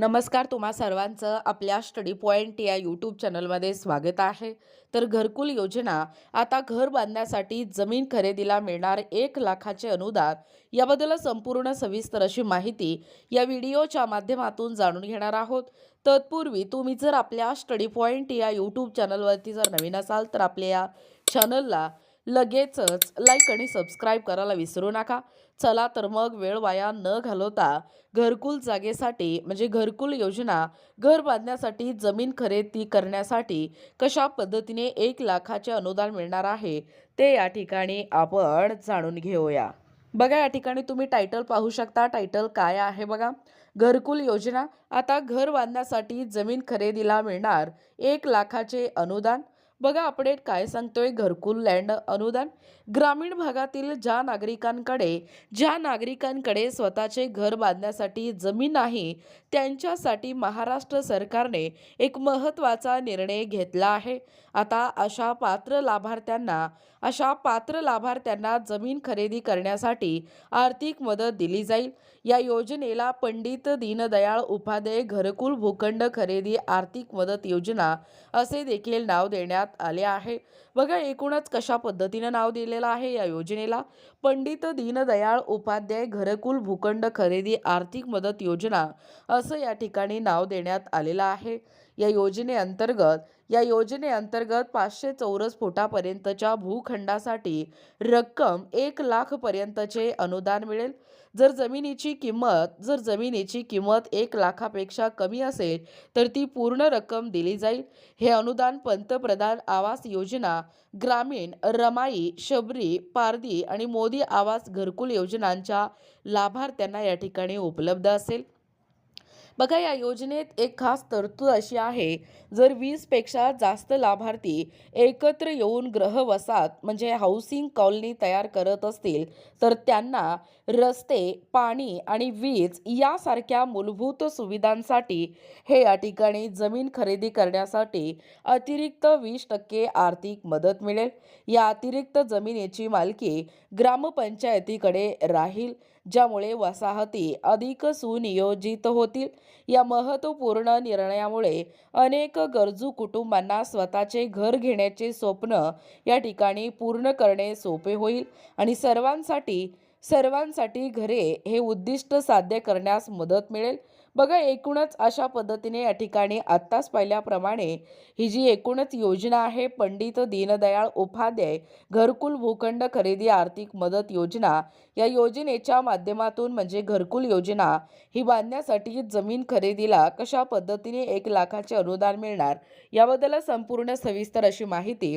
नमस्कार तुम्हा सर्वांचं आपल्या स्टडी पॉईंट या यूट्यूब चॅनलमध्ये स्वागत आहे. तर घरकुल योजना आता घर बांधण्यासाठी जमीन खरेदीला मिळणार एक लाखाचे अनुदान याबद्दल संपूर्ण सविस्तर अशी माहिती या व्हिडिओच्या माध्यमातून जाणून घेणार आहोत. तत्पूर्वी तुम्ही जर आपल्या स्टडी पॉईंट या यूट्यूब चॅनलवरती जर नवीन असाल तर आपल्या या चॅनलला लगेचच लाईक आणि सबस्क्राईब करायला विसरू नका. चला तर मग वेळ वाया न घालवता घरकुल जागेसाठी म्हणजे घरकुल योजना घर बांधण्यासाठी जमीन खरेदी करण्यासाठी कशा पद्धतीने एक लाखाचे अनुदान मिळणार आहे ते या ठिकाणी आपण जाणून घेऊया. बघा या ठिकाणी तुम्ही टायटल पाहू शकता. टायटल काय आहे बघा? घरकुल योजना. आता घर बांधण्यासाठी जमीन खरेदीला मिळणार एक लाखाचे अनुदान. बघा अपडेट काय सांगतोय घरकुल लँड अनुदान. ग्रामीण भागातील ज्या नागरिकांकडे ज्या नागरिकांकडे स्वतःचे घर बांधण्यासाठी जमीन नाही त्यांच्यासाठी महाराष्ट्र सरकारने एक महत्त्वाचा निर्णय घेतला आहे. आता अशा पात्र लाभार्थ्यांना अशा पात्र लाभार्थ्यांना जमीन खरेदी करण्यासाठी आर्थिक मदत दिली जाईल. या योजनेला पंडित दीनदयाळ उपाध्याय घरकुल भूखंड खरेदी आर्थिक मदत योजना असे देखील नाव देण्यात आले आहे. बघा एकूणच कशा पद्धतीनं नाव दिलेलं आहे या योजनेला? पंडित दीनदयाळ उपाध्याय घरकुल भूखंड खरेदी आर्थिक मदत योजना असं या ठिकाणी नाव देण्यात आलेलं आहे. या योजनेअंतर्गत या योजनेअंतर्गत पाचशे चौरस फुटापर्यंतच्या भूखंडासाठी रक्कम एक लाखपर्यंतचे अनुदान मिळेल. जर जमिनीची किंमत जर जमिनीची किंमत एक लाखापेक्षा कमी असेल तर ती पूर्ण रक्कम दिली जाईल. हे अनुदान पंतप्रधान आवास योजना ग्रामीण रमाई शबरी पारदी आणि मोदी आवास घरकुल योजनांच्या लाभार्थ्यांना या ठिकाणी उपलब्ध असेल. बघा या योजनेत एक खास तरतूद अशी आहे जर वीसपेक्षा जास्त लाभार्थी एकत्र येऊन ग्रहवसात म्हणजे हाऊसिंग कॉलनी तयार करत असतील तर त्यांना रस्ते पाणी आणि वीज यासारख्या मूलभूत सुविधांसाठी हे या ठिकाणी जमीन खरेदी करण्यासाठी अतिरिक्त वीस टक्के आर्थिक मदत मिळेल. या अतिरिक्त जमिनीची मालकी ग्रामपंचायतीकडे राहील. ज्यामुळे वसाहती अधिक सुनियोजित होतील. या महत्त्वपूर्ण निर्णयामुळे अनेक गरजू कुटुंबांना स्वतःचे घर घेण्याचे स्वप्न या ठिकाणी पूर्ण करणे सोपे होईल आणि सर्वांसाठी सर्वांसाठी घरे हे उद्दिष्ट साध्य करण्यास मदत मिळेल. बघा एकूणच अशा पद्धतीने या ठिकाणी आत्ताच पाहिल्याप्रमाणे ही जी एकूणच योजना आहे पंडित दीनदयाळ उपाध्याय घरकुल भूखंड खरेदी आर्थिक मदत योजना या योजनेच्या माध्यमातून म्हणजे घरकुल योजना ही बांधण्यासाठी जमीन खरेदीला कशा पद्धतीने एक लाखाचे अनुदान मिळणार याबद्दल संपूर्ण सविस्तर अशी माहिती